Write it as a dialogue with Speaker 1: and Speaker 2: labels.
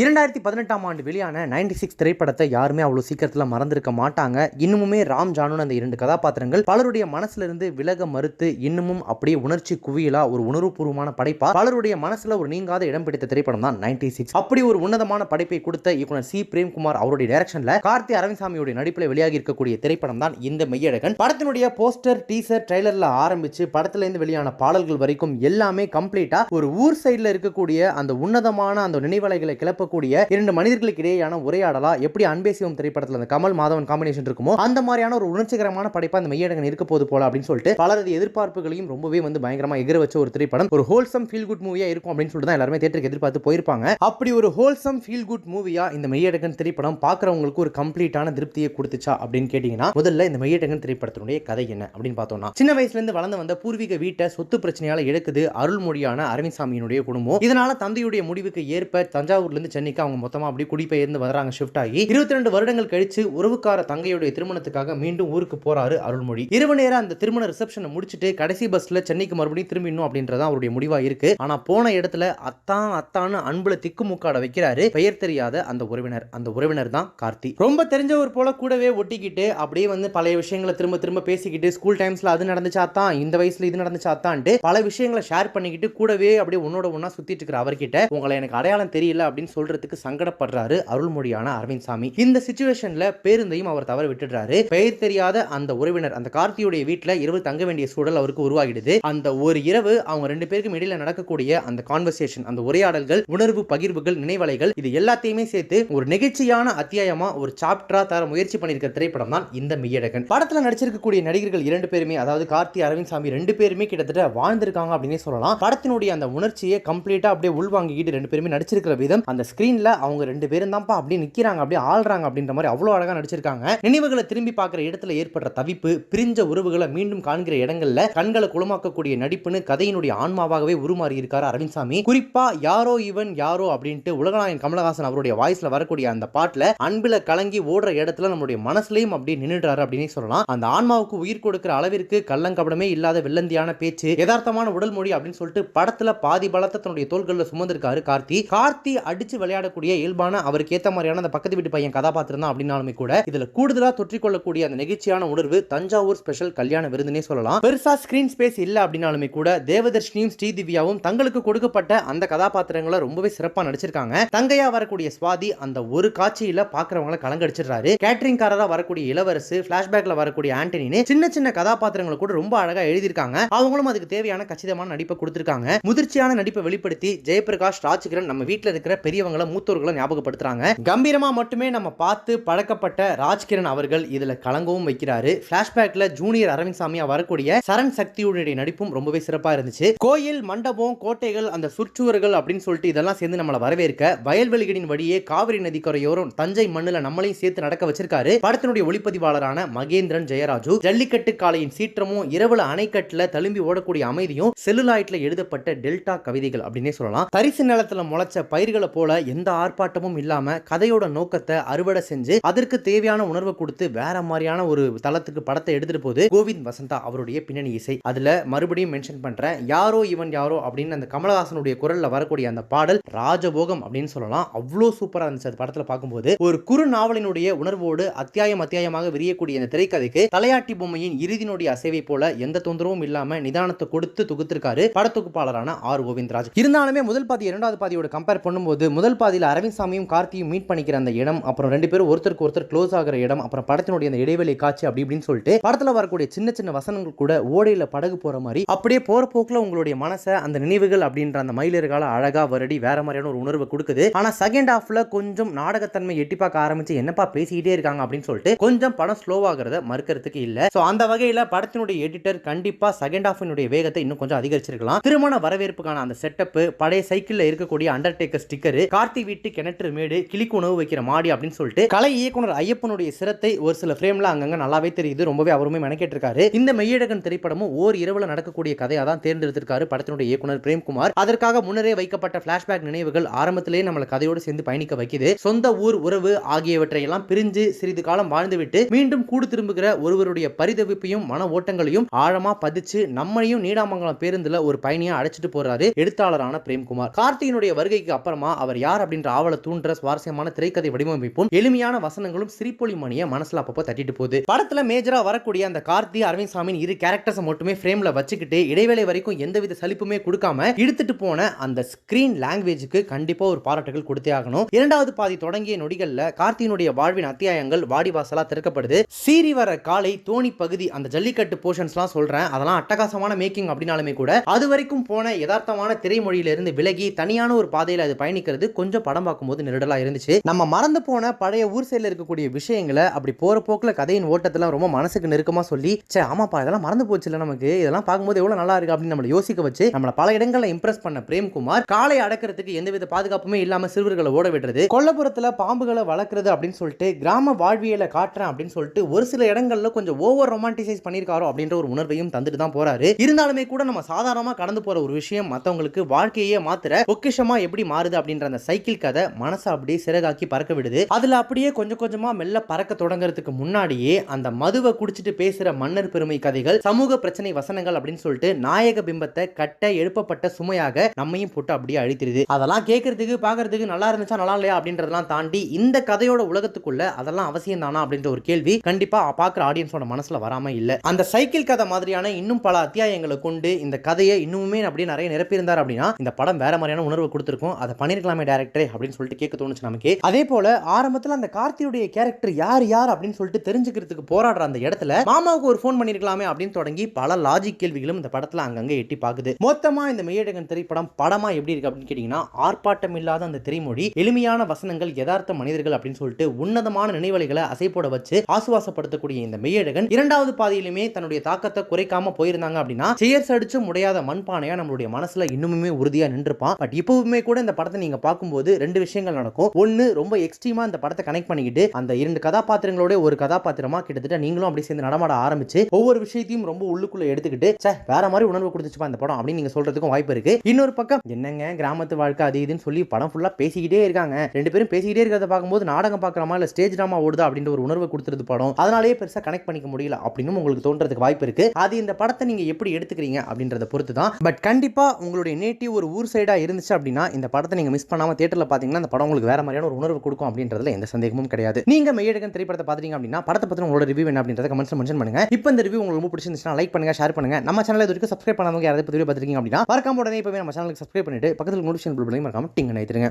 Speaker 1: இரண்டாயிரத்தி பதினெட்டாம் ஆண்டு வெளியான நைன்டி சிக்ஸ் திரைப்படத்தை யாருமே அவ்வளோ சீக்கிரத்தில் மறந்திருக்க மாட்டாங்க. இன்னுமுமே ராம் ஜானுன் அந்த இரண்டு கதாபாத்திரங்கள் பலருடைய மனசுல இருந்து விலக மறுத்து இன்னமும் அப்படியே உணர்ச்சி குவியலா ஒரு உணர்வுபூர்வமான படைப்பா பலருடைய மனசுல ஒரு நீங்காத இடம் பிடித்த திரைப்படம் தான் நைன்டி சிக்ஸ். அப்படி ஒரு உன்னதமான படைப்பை கொடுத்த இயக்குனர் சி. பிரேம்குமார் அவருடைய டைரக்ஷன்ல கார்த்தி அரவிந்த்சாமியுடைய நடிப்பில் வெளியாகி இருக்கக்கூடிய திரைப்படம் தான் இந்த மெய்யழகன். படத்தினுடைய போஸ்டர் டீசர் ட்ரைலர்ல ஆரம்பிச்சு படத்துல இருந்து வெளியான பாடல்கள் வரைக்கும் எல்லாமே கம்ப்ளீட்டா ஒரு ஊர் சைடில் இருக்கக்கூடிய அந்த உன்னதமான அந்த நினைவலைகளை கிளப்ப இருக்கக்கூடிய இரண்டு மனிதர்களுக்கு இடையேயான உரையாடலா எப்படி அன்பேசிவம் திரைப்படத்தில் அந்த கமல் மாதவன் காம்பினேஷன் இருக்குமோ அந்த மாதிரியான ஒரு உணர்ச்சிகரமான படைப்பா அந்த மெய்யழகன் இருக்க போது போல அப்படின்னு சொல்லிட்டு பலரது எதிர்பார்ப்புகளையும் ரொம்பவே வந்து பயங்கரமா எகிர வச்ச ஒரு திரைப்படம். ஒரு ஹோல்சம் ஃபீல் குட் மூவியா இருக்கும் அப்படின்னு சொல்லிட்டு தான் எல்லாருமே தேட்டருக்கு எதிர்பார்த்து போயிருப்பாங்க. அப்படி ஒரு ஹோல்சம் ஃபீல் குட் மூவியா இந்த மெய்யழகன் திரைப்படம் பார்க்குறவங்களுக்கு ஒரு கம்ப்ளீட்டான திருப்தியை கொடுத்துச்சா அப்படின்னு கேட்டீங்கன்னா முதல்ல இந்த மெய்யடகன் திரைப்படத்தினுடைய கதை என்ன அப்படின்னு பார்த்தோம்னா சின்ன வயசுல இருந்து வளர்ந்து வந்த பூர்வீக வீட்டை சொத்து பிரச்சனையால இழக்குது அருள்மொழியான அரவிந்த்சாமியினுடைய குடும்பம். இதனால தந்தையுடைய முடிவுக்கு ஏற்ப தஞ்சாவூர்ல இருந்து சென்னைக்கு அவங்க மொத்தமா அப்படியே குடிபெயர்ந்து வராங்க ஷிஃப்ட் ஆகி. இருபத்தி ரெண்டு வருடங்கள் கழிச்சு உறவுக்கார தங்கையுடைய திருமணத்துக்காக மீண்டும் ஊருக்கு போறாரு அருள்மொழி. இரவு நேரம் அந்த திருமண ரிசப்ஷனை முடிச்சுட்டு கடைசி பஸ்ல சென்னைக்கு மறுபடியும் திரும்பிடணும் அப்படின்றத அவருடைய முடிவா இருக்கு. ஆனா போன இடத்துல அத்தான் அத்தான்னு அன்புல திக்குமுக்காட வைக்கிறாரு பெயர் தெரியாத அந்த உறவினர். அந்த உறவினர் தான் கார்த்தி. ரொம்ப தெரிஞ்சவர் போல கூடவே ஒட்டிக்கிட்டு அப்படியே வந்து பழைய விஷயங்களை திரும்ப திரும்ப பேசிக்கிட்டு ஸ்கூல் டைம்ஸ்ல அது நடந்துச்சா தான் இந்த வயசுல இது நடந்துச்சா தான்ட்டு பல விஷயங்களை ஷேர் பண்ணிக்கிட்டு கூடவே அப்படியே உன்னோட ஒன்னா சுத்திட்டு இருக்கிற அவர்கிட்ட உங்களை எனக்கு அடையாளம் தெரியல அப்படின்னு சொல்றதுக்கு சங்கடப்படுறாரு அருள்மொழியான அரவிந்த் சாமி. இந்த சுச்சுவேஷன்ல பேருந்தையும் அவர் தவற விட்டுடுறாரு. பெயர் தெரியாத அந்த உறவினர் அந்த கார்த்தியுடைய வீட்டுல இரவு தங்க வேண்டிய சூழல் அவருக்கு உருவாகிடுது. அந்த ஒரு இரவு அவங்க ரெண்டு பேருக்கும் இடையில நடக்கக்கூடிய அந்த கான்வர்சேஷன் அந்த உரையாடல்கள் உணர்வு பகிர்வுகள் நினைவலைகள் இது எல்லாத்தையுமே சேர்த்து ஒரு நெகிழ்ச்சியான அத்தியாயமா ஒரு சாப்டரா தர முயற்சி பண்ணியிருக்கிற திரைப்படம் தான் இந்த மெய்யழகன். படத்துல நடிச்சிருக்கக்கூடிய நடிகர்கள் இரண்டு பேருமே அதாவது கார்த்தி அரவிந்த் சாமி ரெண்டு பேருமே கிட்டத்தட்ட வாழ்ந்திருக்காங்க அப்படின்னே சொல்லலாம். படத்தினுடைய அந்த உணர்ச்சியை கம்ப்ளீட்டா அப்படியே உள்வாங்கிக்கிட்டு ரெண்டு பேருமே நடிச்சிருக்கிற விதம் அந்த ஸ்க்ரீனில் அவங்க ரெண்டு பேரும் தான்ப்பா அப்படியே நிக்கிறாங்க அப்படியே ஆள்றாங்க அப்படின்ற மாதிரி அவ்வளோ அழகா நடிச்சிருக்காங்க. நினைவுகளை திரும்பி பார்க்குற இடத்துல ஏற்படுற தவிப்பு பிரிஞ்ச உறவுகளை மீண்டும் காண்கிற இடங்கள்ல கண்களை குளமாக்கக்கூடிய நடிப்புன்னு கதையினுடைய ஆன்மாவாகவே உருமாறி இருக்காரு அரவிந்த் சாமி. குறிப்பா யாரோ இவன் யாரோ அப்படின்ட்டு உலகநாயகன் கமலஹாசன் அவருடைய வாய்ஸ்ல வரக்கூடிய அந்த பாட்டில் அன்பில் கலங்கி ஓடுற இடத்துல நம்மளுடைய மனசுலையும் அப்படியே நின்னுடுறாரு அப்படின்னு சொல்லலாம். அந்த ஆன்மாவுக்கு உயிர் கொடுக்கிற அளவிற்கு கள்ளங்கபடமே இல்லாத வெள்ளந்தியான பேச்சு யதார்த்தமான உடல் மொழி அப்படின்னு சொல்லிட்டு படத்துல பாதி பலத்தை தன்னுடைய தோள்களில் சுமந்திருக்காரு கார்த்தி. கார்த்தி அடிச்சு விளையாடக்கூடிய இயல்பான அவருக்கு ஏற்ற மாதிரியான அந்த பக்கத்து வீட்டு பையன் கதாபாத்திரம் தான் அப்படின்னாலுமே கூட இதுல கூடுதலா தொற்றிக்கொள்ளக்கூடிய அந்த நெகிழ்ச்சியான உணர்வு தஞ்சாவூர் ஸ்பெஷல் கல்யாண விருதுனே சொல்லலாம். பெருசா ஸ்கிரீன் ஸ்பேஸ் இல்ல அப்படின்னாலுமே கூட தேவதர்ஷினியும் ஸ்ரீதிவ்யாவும் தங்களுக்கு கொடுக்கப்பட்ட அந்த கதாபாத்திரங்களை ரொம்பவே சிறப்பா நடிச்சிருக்காங்க. தங்கையா வரக்கூடிய சுவாதி அந்த ஒரு காட்சியில பாக்குறவங்களை கலங்கடிச்சிடுறாரு. கேட்டரிங்காரரா வரக்கூடிய இளவரசு பிளாஷ்பேக்ல வரக்கூடிய ஆண்டனின்னு சின்ன சின்ன கதாபாத்திரங்களை கூட ரொம்ப அழகா எழுதியிருக்காங்க. அவங்களும் அதுக்கு தேவையான கச்சிதமான நடிப்பை கொடுத்திருக்காங்க. முதிர்ச்சியான நடிப்பை வெளிப்படுத்தி ஜெயபிரகாஷ் ராஜ்கிரண் நம்ம வீட்டில் இருக்கிற பெரியவங்களை மூத்தோர்களை ஞாபகப்படுத்துறாங்க. கம்பீரமா மட்டுமே நம்ம பார்த்து பழக்கப்பட்ட ராஜ்கிரண் அவர்கள் இதுல கலங்கவும் வைக்கிறாரு. பிளாஷ்பேக்ல ஜூனியர் அரவிந்த் சாமியா வரக்கூடிய சரண் சக்தியுடைய நடிப்பும் ரொம்பவே சிறப்பா இருந்துச்சு. கோயில் மண்டபம் கோட்டைகள் அந்த சுற்றுவர்கள் அப்படின்னு சொல்லிட்டு இதெல்லாம் சேர்ந்து நம்மளை வரவேற்க வயல்வெளிகளின் வழியே காவிரி நதிக்கரையோரம் தஞ்சை மண்ணுல நம்மளையும் சேர்த்து நடக்க வச்சிருக்காரு. படத்தினுடைய ஒளிப்பதிவாளரான மகேந்திரன் ஜெயராஜு ஜல்லிக்கட்டு காளையின் சீற்றமும் இரவுல அணைக்கட்டுல தழும்பி ஓடக்கூடிய அமைதியும் செல்லுலாய்ட்ல எழுதப்பட்ட டெல்டா கவிதைகள் அப்படின்னே சொல்லலாம். தரிசு நிலத்துல முளைச்ச பயிர்களை போல எந்த ஆர்ப்பாட்டமும் இல்லாம கதையோட நோக்கத்தை அறுவடை செஞ்சு அதற்கு தேவையான உணர்வை கொடுத்து வேற மாதிரியான ஒரு தளத்துக்கு படத்தை எடுத்துட்டு போது கோவிந்த் வசந்தா அவருடைய பின்னணி இசை. அதுல மறுபடியும் மென்ஷன் பண்றேன் யாரோ இவன் யாரோ அப்படின்னு அந்த கமலஹாசனுடைய குரல்ல வரக்கூடிய அந்த பாடல் ராஜபோகம் அப்படின்னு சொல்லலாம். அவ்வளோ சூப்பரா இருந்துச்சு அந்த படத்துல பார்க்கும்போது. ஒரு குறு நாவலினுடைய உணர்வோடு அத்தியாயம் அத்தியாயமாக விரியக்கூடிய இந்த திரைக்கதைக்கு தலையாட்டி பொம்மையின் இறுதியினுடைய அசைவை போல எந்த தொந்தரவும் இல்லாம நிதானத்தை கொடுத்து தொகுத்திருக்காரு படத்தொகுப்பாளரான ஆர். கோவிந்த்ராஜ். இருந்தாலுமே முதல் பாதி இரண்டாவது பாதியோட கம்பேர் பண்ணும்போது முதல் பாதியில் அரவிந்த் சாமியும் கார்த்தியும் மீட் பண்ணிக்கிற அந்த இடம் அப்புறம் ரெண்டு பேரும் ஒருத்தருக்கு ஒருத்தர் க்ளோஸ் ஆகிற இடம் அப்புறம் படத்தினுடைய அந்த இடைவெளி காட்சி அப்படி இப்படின்னு சொல்லிட்டு படத்துல வரக்கூடிய சின்ன சின்ன வசனங்கள் கூட ஓடையில படகு போற மாதிரி அப்படியே போற போக்குல உங்களுடைய மனசை அந்த நினைவுகள் அப்படின்ற அந்த மயிலர்கால அழகா வருடி வேற மாதிரியான ஒரு உணர்வை கொடுக்குது. ஆனால் செகண்ட் ஹாஃப்ல கொஞ்சம் நாடகத்தன்மை எட்டி பார்க்க ஆரம்பிச்சு என்னப்பா பேசிக்கிட்டே இருக்காங்க அப்படின்னு சொல்லிட்டு கொஞ்சம் படம் ஸ்லோவாகிறத மறுக்கிறதுக்கு இல்ல. சோ அந்த வகையில படத்தினுடைய எடிட்டர் கண்டிப்பா செகண்ட் ஹாஃபினுடைய வேகத்தை இன்னும் கொஞ்சம் அதிகரிச்சிருக்கலாம். திருமண வரவேற்புக்கான அந்த செட்டப் பழைய சைக்கிள்ல இருக்கக்கூடிய அண்டர்டேக்கர் ஸ்டிக்கர் கார்த்தி வீட்டு கிணற்று மேடு கிளிக்கு உணவு வைக்கிற மாடி அப்படின்னு சொல்லிட்டு கலை இயக்குனர் ஐயப்பனுடைய சிரத்தை ஒரு சில ஃப்ரேம்ல அங்கங்க நல்லாவே தெரியுது. ரொம்பவே அவருமே மெனக்கெட்டிருக்காரு. இந்த மெய்யழகன் திரைப்படமும் ஓர் இரவுல நடக்கக்கூடிய கதையா தான் தேர்ந்தெடுத்திருக்காரு படத்தினுடைய இயக்குனர் பிரேம்குமார். அதற்காக முன்னரே வைக்கப்பட்ட பிளாஷ்பேக் நினைவுகள் ஆரம்பத்திலேயே நம்மளை கதையோடு சேர்ந்து பயணிக்க வைக்குது. சொந்த ஊர் உறவு ஆகியவற்றை எல்லாம் பிரிஞ்சு சிறிது காலம் வாழ்ந்துவிட்டு மீண்டும் கூடு திரும்புகிற ஒருவருடைய பரிதவிப்பையும் மன ஓட்டங்களையும் ஆழமா பதிச்சு நம்மளையும் நீடாமங்கலம் பேருந்துல ஒரு பயணியா அழைச்சிட்டு போறாரு எழுத்தாளரான பிரேம்குமார். கார்த்தியினுடைய வருகைக்கு அப்புறமா அவர் யார் அப்படின்ற ஆவலை தூண்டுற சுவாரஸ்யமான திரைக்கதை வடிவமைப்பும் எளிமையான வசனங்களும் சிரிப்பொலி மணியை மனசுல அப்பப்போ தட்டிட்டு போகுது. படத்துல மேஜரா வரக்கூடிய அந்த கார்த்தி அரவிந்த் சாமியின் இரு கேரக்டர்ஸை மட்டுமே ஃப்ரேம்ல வச்சுக்கிட்டு இடைவேளை வரைக்கும் எந்தவித சலிப்புமே கொடுக்காம இழுத்துட்டு போன அந்த ஸ்கிரீன் லாங்குவேஜுக்கு கண்டிப்பா ஒரு பாராட்டுகள் கொடுத்தே ஆகணும். இரண்டாவது பாதி தொடங்கிய நொடிகள்ல கார்த்தியினுடைய வாழ்வின் அத்தியாயங்கள் வாடிவாசலா திறக்கப்படுது. சீறி வர காலை தோணி பகுதி அந்த ஜல்லிக்கட்டு போர்ஷன்ஸ்லாம் சொல்றேன். அதெல்லாம் அட்டகாசமான மேக்கிங் அப்படின்னாலுமே கூட அது வரைக்கும் போன யதார்த்தமான திரைமொழியிலிருந்து விலகி தனியான ஒரு பாதையில் அது பயணிக்கிறது கொஞ்சம் படம் பார்க்கும்போது நெருடலாக இருந்துச்சு. நம்ம மறந்து போன பழைய ஊர் சைடில் இருக்கக்கூடிய விஷயங்களை அப்படி போகிற போக்கில் கதையின் ஓட்டத்தெல்லாம் ரொம்ப மனசுக்கு நெருக்கமாக சொல்லி சே ஆமாப்பா இதெல்லாம் மறந்து போச்சு இல்லை நமக்கு. இதெல்லாம் பார்க்கும்போது எவ்வளோ நல்லா இருக்கு அப்படின்னு நம்மளை யோசிக்க வச்சு நம்மளை பல இடங்களில் இம்ப்ரெஸ் பண்ண பிரேம்குமார் காலை அடக்கிறதுக்கு எந்தவித பாதுகாப்புமே இல்லாமல் சிறுவர்களை ஓட விடுறது கொல்லபுரத்தில் பாம்புகளை வளர்க்குறது அப்படின்னு சொல்லிட்டு கிராம வாழ்வியலை காட்டுறேன் அப்படின்னு சொல்லிட்டு ஒரு சில இடங்களில் கொஞ்சம் ஓவர் ரொமான்டிசைஸ் பண்ணியிருக்காரோ அப்படின்ற ஒரு உணர்வையும் தந்துட்டு தான் போறாரு. இருந்தாலுமே கூட நம்ம சாதாரணமாக கடந்து போற ஒரு விஷயம் மற்றவங்களுக்கு வாழ்க்கையே மாத்திர பொக்கிஷமா எப்படி மாறுது அப்படின்ற அந்த சைக்கிள் கதை மனசை அப்படியே சிறகாக்கி பறக்க விடுது. அதுல அப்படியே கொஞ்சம் கொஞ்சமா மெல்ல பறக்க தொடங்குறதுக்கு முன்னாடியே அந்த மதுவை குடிச்சிட்டு பேசுற மன்னர் பெருமை கதைகள் சமூக பிரச்சனை வசனங்கள் அப்படின்னு சொல்லிட்டு நாயக பிம்பத்தை கட்ட எழுப்பப்பட்ட சுமையாக நம்மையும் போட்டு அப்படியே அழித்திருது. அதெல்லாம் கேட்கறதுக்கு பார்க்கறதுக்கு நல்லா இருந்துச்சா நல்லா இல்லையா அப்படின்றதெல்லாம் தாண்டி இந்த கதையோட உலகத்துக்குள்ள அதெல்லாம் அவசியம் தானா அப்படின்ற ஒரு கேள்வி கண்டிப்பா பார்க்குற ஆடியன்ஸோட மனசுல வராம இல்ல. அந்த சைக்கிள் கதை மாதிரியான இன்னும் பல அத்தியாயங்களை கொண்டு இந்த கதையை இன்னுமே அப்படியே நிறைய நிரப்பியிருந்தார் அப்படின்னா இந்த படம் வேற மாதிரியான உணர்வு கொடுத்துருக்கும். அதை பண்ணிருக்கலாமே கேரக்டரே அப்படின்னு சொல்லிட்டு கேட்க தோணுச்சு நமக்கு. அதே போல ஆரம்பத்தில் அந்த கார்த்தியுடைய கேரக்டர் யார் யார் அப்படின்னு சொல்லிட்டு தெரிஞ்சுக்கிறதுக்கு போராடுற அந்த இடத்துல மாமாவுக்கு ஒரு ஃபோன் பண்ணிருக்கலாமே அப்படின்னு தொடங்கி பல லாஜிக் கேள்விகளும் இந்த படத்தில் அங்கங்கே எட்டி பார்க்குது மொத்தமா இந்த மெய்யழகன் திரைப்படம் படமா எப்படி இருக்கு அப்படின்னு கேட்டீங்கன்னா ஆர்ப்பாட்டம் இல்லாத அந்த திரைமொழி எளிமையான வசனங்கள் யதார்த்த மனிதர்கள் அப்படின்னு சொல்லிட்டு உன்னதமான நினைவலைகளை அசைப்போட வச்சு ஆசுவாசப்படுத்தக்கூடிய இந்த மெய்யழகன் இரண்டாவது பாதியிலுமே தன்னுடைய தாக்கத்தை குறைக்காம போயிருந்தாங்க அப்படின்னா சேர்ஸ் அடிச்சு முடியாத மண்பானையா நம்மளுடைய மனசுல இன்னுமே உறுதியா நின்றுப்பான். பட் இப்பவுமே கூட இந்த படத்தை நீங்க பார்க்கும்போது ரெண்டு விஷயங்கள் நடக்கும். ஒன்னு ரொம்ப எக்ஸ்ட்ரீமா அந்த படத்தை கனெக்ட் பண்ணிக்கிட்டு அந்த இரண்டு கதாபாத்திரங்களோட ஒரு கதாபாத்திரமா கிட்டத்தட்ட நீங்களும் அப்படி சேர்ந்து நடமாட ஆரம்பிச்சு ஒவ்வொரு விஷயத்தையும் ரொம்ப உள்ளுக்குள்ள எடுத்துக்கிட்டு சே வேற மாதிரி உணர்வு கொடுத்துச்சுப்பா அந்த படம் அப்படின்னு நீங்க சொல்றதுக்கும் வாய்ப்பு இருக்கு. இன்னொரு பக்கம் என்னங்க கிராமத்து வாழ்க்கை அது இதுன்னு சொல்லி படம் ஃபுல்லா பேசிக்கிட்டே இருக்காங்க. ரெண்டு பேரும் பேசிக்கிட்டே இருக்கிறத பார்க்கும்போது நாடகம் பார்க்குறமா இல்ல ஸ்டேஜ் ட்ராமா ஓடுதா அப்படின்ற ஒரு உணர்வை கொடுத்துருது படம். அதனாலேயே பெருசா கனெக்ட் பண்ணிக்க முடியல அப்படின்னு உங்களுக்கு தோன்றதுக்கு வாய்ப்பு இருக்கு. அது இந்த படத்தை நீங்க எப்படி எடுத்துக்கிறீங்க அப்படின்றத பொறுத்து தான் பட் கண்டிப்பா உங்களுடைய நேட்டிவ் ஒரு ஊர் சைடா இருந்துச்சு அப்படின்னா இந்த படத்தை நீங்க மிஸ் பண்ணாம தியேட்டர்ல பாத்தீங்கன்னா அந்த படம் உங்களுக்கு வேற மாதிரியான ஒரு உணர்வு கொடுக்கும் அப்படின்றதுல எந்த சந்தேகமும் கிடையாது. நீங்க மெய்யழகன் திரைப்படத்தை பாத்தீங்க அப்படின்னா படத்தை பற்றி உங்களோட ரிவ்யூ என்ன அப்படின்றத கமெண்ட்ஸ் மென்ஷன் பண்ணுங்க. இப்போ இந்த ரிவ்யூ உங்களுக்கு ரொம்ப பிடிச்சிருந்துச்சுன்னா லைக் பண்ணுங்க ஷேர் பண்ணுங்க. நம்ம சேனல் இது வரைக்கும் சப்ஸ்கிரைப் பண்ணாதவங்க யாராவது பத்தி பார்த்துருக்கீங்க அப்படின்னா மறக்காம உடனே இப்போ நம்ம சேனலுக்கு சப்ஸ்கிரைப் பண்ணிட்டு பக்கத்தில் நோட்டிஃபிகேஷன் பில் பண்ணி மறக்காம டிங் நினைத்துருங்க